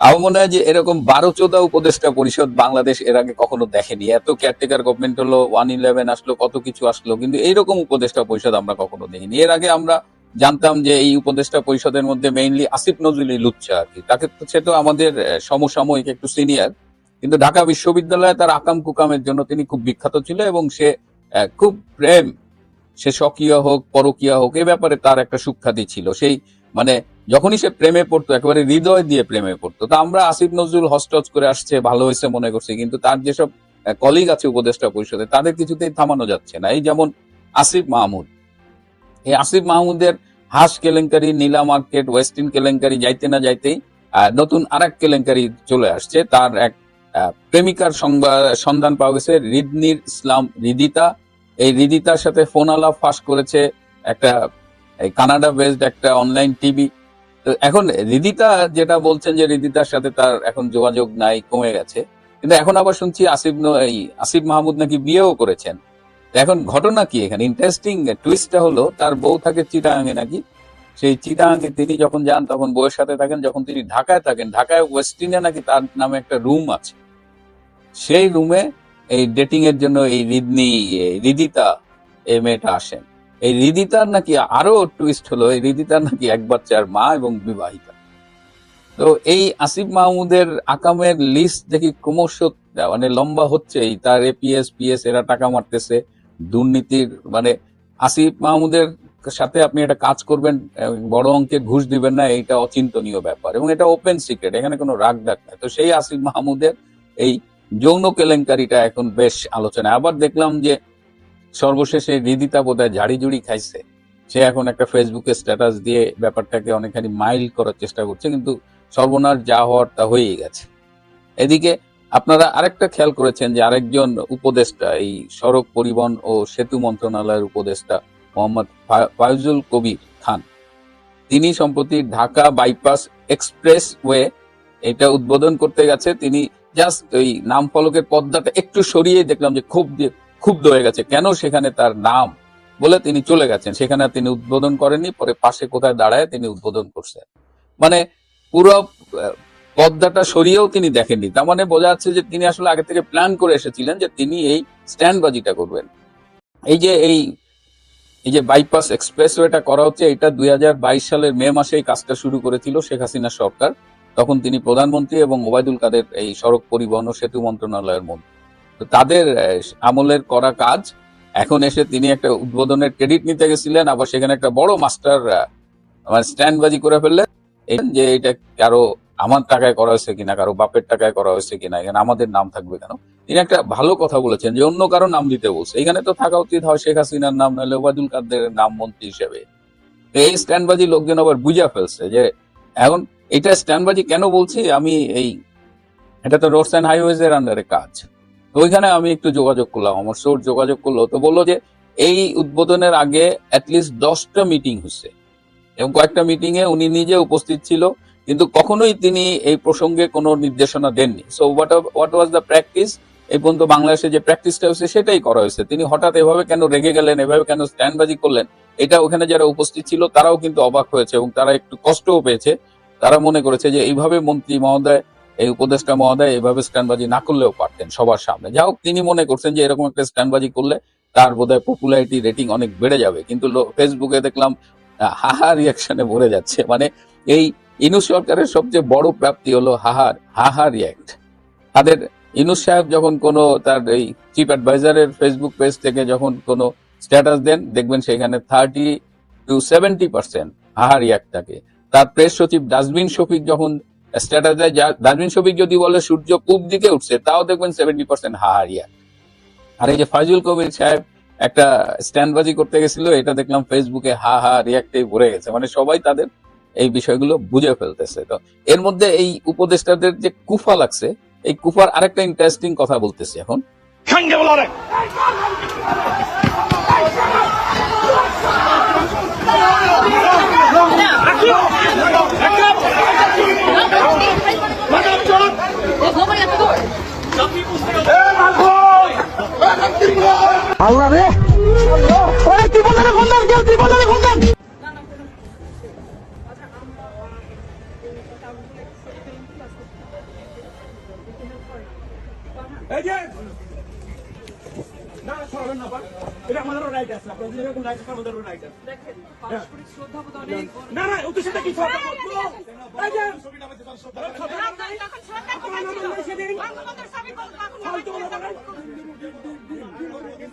আমার মনে হয় যে এরকম বারো চোদ্দ উপদেষ্টা পরিষদ বাংলাদেশ এর আগে কখনো দেখেনি। এত কেয়ারটেকার গভর্নমেন্ট হলো ওয়ান ইলেভেন আসলো, কত কিছু আসলো, কিন্তু এইরকম উপদেষ্টা পরিষদ আমরা কখনো দেখিনি। এর আগে আমরা জানতাম যে এই উপদেষ্টা পরিষদের মধ্যে মেইনলি আসিফ নজরুল লুচ্ছা আর কি। তাকে সে তো আমাদের সমসাময়িক একটু সিনিয়র কিন্তু ঢাকা বিশ্ববিদ্যালয়ে তার আকাম কুকামের জন্য তিনি খুব বিখ্যাত ছিল এবং সে খুব প্রেম, সে স্বকীয় হোক, পরকীয় হোক, এ ব্যাপারে তার একটা সুখ্যাতি ছিল। সেই মানে যখনই সে প্রেমে পড়তো, একেবারে হৃদয় দিয়ে প্রেমে পড়তো। তা আমরা আসিফ নজরুল হস্টচ করে আসছে, ভালো হয়েছে মনে করছি, কিন্তু তার যেসব কলিগ আছে উপদেষ্টা পরিষদে, তাদের কিছুতেই থামানো যাচ্ছে না। এই যেমন আসিফ মাহমুদ। এই আসিফ মাহমুদের হাঁস কেলেঙ্কারি, নীলা মার্কেট ওয়েস্টিন কেলেঙ্কারি, যাইতে না যাইতেই নতুন এক কেলেঙ্কারি চলে আসছে। তার এক প্রেমিকার সন্ধান পাওয়া গেছে, রিদনির ইসলাম রিদিতা। এই রিদিতার সাথে ফোন আলাপ ফাঁস করেছে একটা কানাডা বেসড একটা অনলাইন টিভি এখন রিদিতা যেটা বলছেন যে রিদিতার সাথে তার এখন যোগাযোগ নাই, কমে গেছে। কিন্তু এখন আবার শুনছি আসিফ এই আসিফ মাহমুদ নাকি বিয়েও করেছেন। এখন ঘটনা কি এখানে? ইন্টারেস্টিং টুইস্টটা হলো, তার বউ থাকে চিটাগাঙে নাকি? সেই চিটাগাঙে তিনি যখন যান, তখন বউয়ের সাথে থাকেন, যখন তিনি ঢাকায় থাকেন, ঢাকায় ওয়েস্টিনে নাকি তার নামে একটা রুম আছে। সেই রুমে এই ডেটিং এর জন্য এই রিদনি রিদিতা, এই মেয়েটা আসেন। এই রিদিতার নাকি আরও টুইস্ট হলো, এই রিদিতার নাকি এক বাচ্চার মা এবং বিবাহিতা। তো এই আসিফ মাহমুদের আকামের লিস্ট দেখি ক্রমশ মানে লম্বা হচ্ছে তার এপিএস পিএস এরা টাকা মারতেছে, দুর্নীতির মানে আসিফ মাহমুদের সাথে আপনি একটা কাজ করবেন, বড় অঙ্কে ঘুষ দিবেন না এটা অচিন্তনীয় ব্যাপার, এবং এটা ওপেন সিক্রেট এখানে কোনো রাগ ডাক নাই। তো সেই আসিফ মাহমুদের এই যৌন কেলেঙ্কারিটা এখন বেশ আলোচনায়। আবার দেখলাম যে সর্বশেষে রিদিতা বোধহয় ঝাড়ি জুড়ি খাইছে। সে এখন একটা ফেসবুকে স্ট্যাটাস দিয়ে ব্যাপারটাকে অনেকখানি মাইল করার চেষ্টা করছে, কিন্তু সর্বনাশ যা হওয়ার তা হয়েই গেছে। এদিকে আপনারা আরেকটা খেয়াল করেছেন যে আরেকজন উপদেষ্টা, এই সড়ক পরিবহন ও সেতু মন্ত্রণালয়ের উপদেষ্টা মোহাম্মদ ফায়জুল কবির খান। তিনি সম্প্রতি ঢাকা বাইপাস এক্সপ্রেস ওয়ে এটা উদ্বোধন করতে গেছে। তিনি জাস্ট ওই নাম ফলকের পর্দাটা একটু সরিয়ে দেখলাম যে খুব ক্ষুব্ধ হয়ে গেছে। কেন সেখানে তার নাম বলে তিনি চলে গেছেন? সেখানে তিনি উদ্বোধন করেননি, পরে পাশে কোথায় দাঁড়ায় তিনি উদ্বোধন করছেন। মানে পুরো পর্দাটা সরিয়েও তিনি দেখেননি। তার মানে বোঝা যাচ্ছে যে তিনি আসলে আগে থেকে প্ল্যান করে এসেছিলেন যে তিনি এই স্ট্যান্ডবাজিটা করবেন। এই যে এই এই যে বাইপাস এক্সপ্রেসওয়েটা করা হচ্ছে, এটা দুই হাজার বাইশ সালের মে মাসে এই কাজটা শুরু করেছিল শেখ হাসিনা সরকার। তখন তিনি প্রধানমন্ত্রী এবং ওবায়দুল কাদের এই সড়ক পরিবহন ও সেতু মন্ত্রণালয়ের মন্ত্রী। তো তাদের আমলের করা কাজ। এখন এসে তিনি একটা উদ্বোধনের ক্রেডিট নিতে গেছিলেন, আবার সেখানে একটা বড় মাস্টার মানে স্ট্যান্ডবাজি করে ফেললেন। যে এটা কারও আমার টাকায় করা হয়েছে কিনা, কারও বাপের টাকায় করা হয়েছে কিনা, এখানে আমাদের নাম থাকবে কেন? তিনি একটা ভালো কথা বলেছেন যে অন্য কারও নাম দিতে বলছে। এখানে তো থাকা উচিত হয় শেখ হাসিনার নাম, নাহলে ওবায়দুল কাদের নাম মন্ত্রী হিসেবে। এই স্ট্যান্ডবাজি লোকজন আবার বুঝা ফেলছে যে এখন এটা স্ট্যান্ডবাজি কেন বলছি? আমি এই, এটা তো রোডস অ্যান্ড হাইওয়েজ এর আন্ডারে কাজ। ওইখানে আমি একটু যোগাযোগ করলাম। আমার সোর যোগাযোগ করল, তো বলল যে এই উদ্বোধনের আগে অ্যাটলিস্ট দশটা মিটিং হচ্ছে। এবং কয়েকটা মিটিং এ উনি নিজে উপস্থিত ছিল, কিন্তু কখনোই তিনি এই প্রসঙ্গে কোনো নির্দেশনা দেননি। So what what was the practice এই পর্যন্ত বাংলাদেশে যে প্র্যাকটিসটা হয়েছে সেটাই করা হয়েছে। তিনি হঠাৎ এভাবে কেন রেগে গেলেন, এভাবে কেন স্ট্যান্ডবাজি করলেন, এটা ওখানে যারা উপস্থিত ছিল তারাও কিন্তু অবাক হয়েছে এবং তারা একটু কষ্টও পেয়েছে। তারা মনে করেছে যে এইভাবে মন্ত্রী মহোদয় এই উপদেষ্টা মহোদয় এইভাবে স্ট্যান্ডবাজি না করলেও পারতেন সবার সামনে। যা হোক, তিনি মনে করছেন যে এরকম একটা স্ট্যান্ডবাজি করলে তার বোধহয় পপুলারিটি রেটিং অনেক বেড়ে যাবে। কিন্তু ফেসবুকে দেখলাম হাহা রিয়াকশনে ভরে যাচ্ছে। মানে এই ইনু সরকারের সবচেয়ে বড় প্রাপ্তি হলো হাহার হাহা রিয়াক্ট তাদের ইনুস সাহেব যখন কোনো তার এই চিফ অ্যাডভাইজারের ফেসবুক পেজ থেকে যখন কোনো স্ট্যাটাস দেন, দেখবেন সেখানে thirty two seventy percent haha react থাকে। তার প্রেস সচিব ডাস্টবিন শফিক যখন স্ট্যাটাস দেয় যা- ডাস্টবিন শফিক যদি বলে সূর্য পূব দিকে উঠছে তাও দেখবেন সেভেন্টি পার্সেন্ট হাহা রিয়াক্ট আর এই যে ফাইজুল কবির সাহেব একটা স্ট্যান্ডবাজি করতে গেছিল এটা দেখলাম ফেসবুকে হা হা রিয়াক্টে ভরে গেছে মানে সবাই তাদের এই বিষয়গুলো বুঝে ফেলতেছে তো এর মধ্যে এই উপদেষ্টাদের যে কুফা লাগছে এই কুফার আরেকটা ইন্টারেস্টিং কথা বলতেছি এখন সঙ্গে আল্লাহ রে ওই ত্রিপলের খন্ডন কেউ ত্রিপলের খন্ডন এই যে না সরাবেন না এটা আমাদেরও রাইট আছে আপনারা যদি এরকম right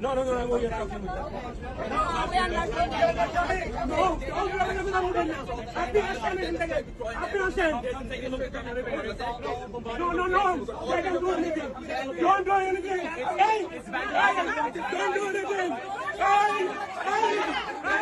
No, no, no, no, we are not talking about No, We are not talking about. No, we are not talking about that. Happy Ashram is integrated. Happy Ashram. No, no, no. They can do anything. Don't do anything. Hey, hey, don't do anything. Hey, hey, hey.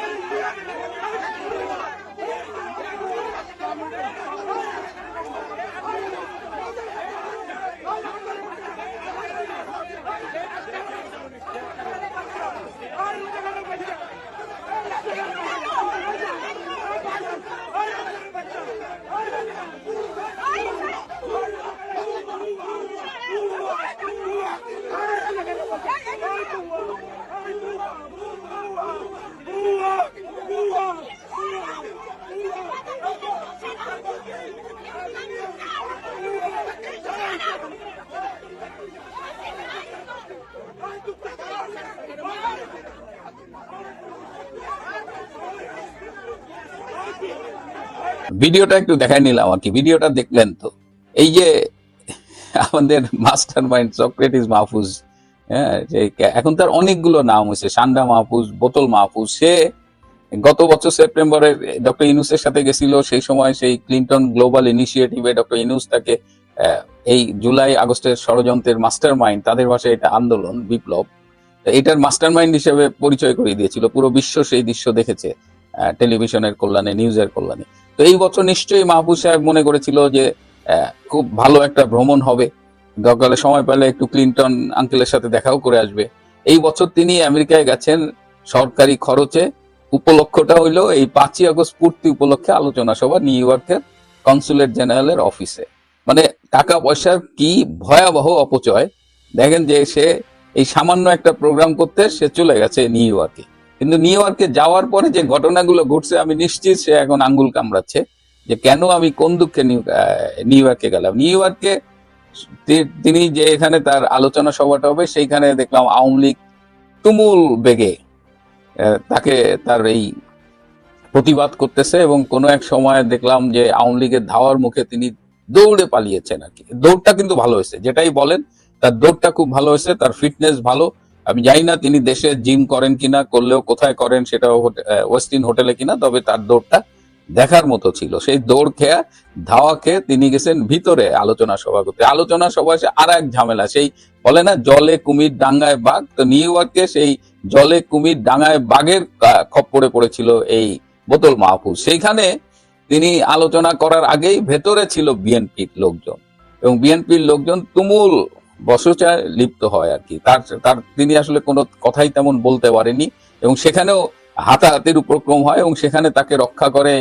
ভিডিওটা একটু দেখাই নিলাম আর কি। ভিডিওটা দেখলেন তো। এই যে আমাদের মাস্টার মাইন্ড সক্রেটিস মাহফুজ হ্যাঁ এখন তার অনেকগুলো নাম হয়েছে। সান্ডা মাহফুজ, বোতল মাহফুজ। সে গত বছর সেপ্টেম্বরে ডক্টর ইনুসের সাথে গেছিল। সেই সময় সেই ক্লিন্টন গ্লোবাল ইনিশিয়েটিভে ডক্টর ইনুস তাকে এই জুলাই আগস্টের ষড়যন্ত্রের মাস্টার মাইন্ড তাদের ভাষায় এটা আন্দোলন, বিপ্লব। এটার মাস্টার মাইন্ড হিসেবে পরিচয় করিয়ে দিয়েছিল। পুরো বিশ্ব সেই দৃশ্য দেখেছে টেলিভিশনের কল্যাণে, নিউজের কল্যাণে। তো এই বছর নিশ্চয়ই মাহবুব সাহেব মনে করেছিল যে খুব ভালো একটা ভ্রমণ হবে। দরকারে সময় পেলে একটু ক্লিন্টন আঙ্কেলের সাথে দেখাও করে আসবে। এই বছর তিনি আমেরিকায় গেছেন সরকারি খরচে। উপলক্ষটা হইল এই পাঁচই আগস্ট পূর্তি উপলক্ষে আলোচনা সভা নিউ ইয়র্কের কনসুলেট জেনারেলের অফিসে। মানে টাকা পয়সার কি ভয়াবহ অপচয়। দেখেন যে সে এই সামান্য একটা প্রোগ্রাম করতে সে চলে গেছে নিউ ইয়র্কে কিন্তু নিউ ইয়র্কে যাওয়ার পরে যে ঘটনাগুলো ঘটছে, আমি নিশ্চিত সে এখন আঙ্গুল কামড়াচ্ছে যে কেন আমি কোন দুঃখে নিউ ইয়র্কে গেলাম। নিউ ইয়র্কে তিনি যে এখানে তার আলোচনা সভাটা হবে, সেইখানে দেখলাম আওয়ামী লীগ তুমুল বেগে তাকে তার এই প্রতিবাদ করতেছে এবং কোনো এক সময় দেখলাম যে আওয়ামী লীগের ধাওয়ার মুখে তিনি দৌড়ে পালিয়েছেন আর কি। দৌড়টা কিন্তু ভালো হয়েছে, যেটাই বলেন তার দৌড়টা খুব ভালো হয়েছে, তার ফিটনেস ভালো। আমি জানি না তিনি দেশে জিম করেন কিনা, করলেও কোথায় করেন সেটা ওয়েস্টিন হোটেলে কিনা, তবে তার দৌড়টা দেখার মতো ছিল। সেই দৌড় খেয়া, ধাওয়া খেয়ে তিনি গেছেন ভিতরে আলোচনা সভা করতে। আলোচনা সভা সে আর এক ঝামেলা, সেই বলে না, জলে কুমির ডাঙ্গায় বাঘ। তো নিউ ইয়র্কে সেই জলে কুমির ডাঙ্গায় বাঘের খপ্পরে পড়েছিল এই বোতল মাহফুজ। সেইখানে তিনি আলোচনা করার আগেই ভেতরে ছিল বিএনপির লোকজন। এবং বিএনপির লোকজন তুমুল বসচায় লিপ্ত হয় আর কি। তার তার, তিনি আসলে কোনো কথাই তেমন বলতে পারেনি এবং সেখানেও হাতাহাতির উপক্রম হয় এবং সেখানে তাকে রক্ষা করে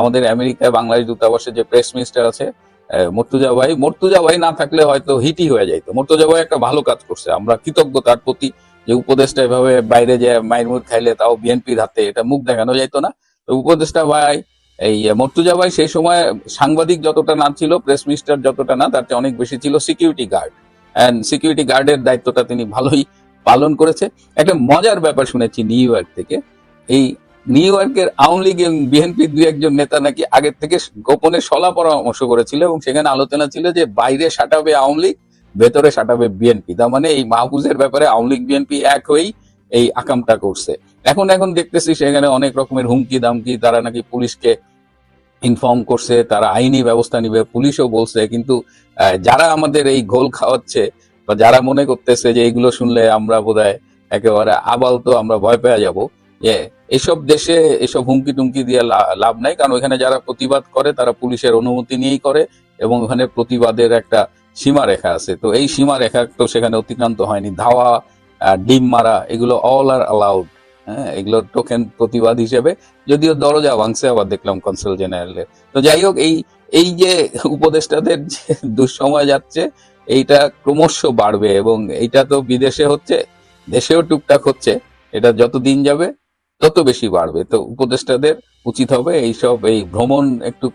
আমাদের আমেরিকায় বাংলাদেশ দূতাবাসের যে প্রেস মিনিস্টার আছে মর্তুজা ভাই। মর্তুজা ভাই না থাকলে হয়তো হিটই হয়ে যাইতো। মর্তুজা ভাই একটা ভালো কাজ করছে। আমরা কৃতজ্ঞ তার প্রতি যে উপদেশটা এভাবে বাইরে যে মায়ের মুখ খাইলে তাও বিএনপির হাতে এটা মুখ দেখানো যাইতো না। তো উপদেশটা ভাই, এই মর্তুজা ভাই সেই সময় সাংবাদিক যতটা না ছিল, প্রেস মিনিস্টার যতটা না, তার চেয়ে অনেক বেশি ছিল সিকিউরিটি গার্ড সিকিউরিটি গার্ডের দায়িত্বটা তিনি ভালোই পালন করেছে। একটা মজার ব্যাপার শুনেছি নিউ ইয়র্ক থেকে। এই নিউ ইয়র্কের আওয়ামী লীগ বিএনপি দুই একজন নেতা নাকি আগের থেকে গোপনে সলা পরামর্শ করেছিল এবং সেখানে আলোচনা ছিল যে বাইরে সাটাবে আওয়ামী লীগ, ভেতরে সাটাবে বিএনপি তার মানে এই মাহফুজের ব্যাপারে আওয়ামী লীগ বিএনপি এক হয়েই এই আকামটা করছে। এখন এখন দেখতেছি সেখানে অনেক রকমের হুমকি দামকি তারা নাকি পুলিশকে ইনফর্ম করছে, তারা আইনি ব্যবস্থা নিবে, পুলিশও বলছে, কিন্তু যারা আমাদের এই গোল খাওয়াচ্ছে বা যারা মনে করতেছে যে এইগুলো শুনলে আমরা বোধহয় একেবারে আবাল তো আমরা ভয় পেয়ে যাব যে এসব দেশে এসব হুমকি টুমকি দিয়ে লাভ নাই, কারণ ওখানে যারা প্রতিবাদ করে, তারা পুলিশের অনুমতি নিয়েই করে এবং ওখানে প্রতিবাদের একটা সীমারেখা আছে। তো এই সীমারেখা তো সেখানে অতিক্রান্ত হয়নি। ধাওয়া ডিম মারা, এগুলো অল আর অ্যালাউড হ্যাঁ এগুলো টোকেন প্রতিবাদ হিসেবে। যদিও দরজা ভাঙছে, আবার দেখলাম কনসাল জেনারেলের তো যাই হোক, এই এই যে উপদেষ্টাদের যে দুঃসময় যাচ্ছে, এইটা ক্রমশ বাড়বে এবং এইটা তো বিদেশে হচ্ছে, দেশেও টুকটাক হচ্ছে, এটা যত দিন যাবে, তত বেশি বাড়বে। তো উপদেষ্টাদের উচিত হবে এইসব, এই ভ্রমণ একটু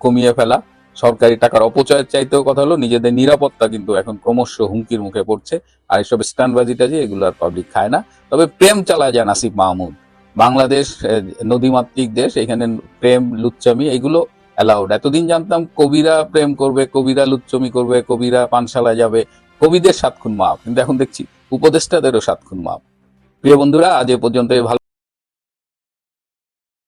কমিয়ে ফেলা। সরকারি টাকার অপচয়ের চাইতেও কথা হলো, নিজেদের নিরাপত্তা কিন্তু এখন ক্রমশ হুমকির মুখে পড়ছে। আর এইসব স্ট্যান্ডবাজি টাজি এগুলো আর পাবলিক খায় না। তবে প্রেম চালায় যায় নাসিব মাহমুদ। বাংলাদেশ নদীমাতৃক দেশ, এখানে প্রেম লুচ্চামি এগুলো অ্যালাউড এতদিন জানতাম কবিরা প্রেম করবে, কবিরা লুচ্চমি করবে, কবিরা পানশালায় যাবে। কবিদের সাত খুন মাপ। কিন্তু এখন দেখছি উপদেষ্টাদেরও সাত খুন মাপ। প্রিয় বন্ধুরা, আজ এ পর্যন্ত ভালো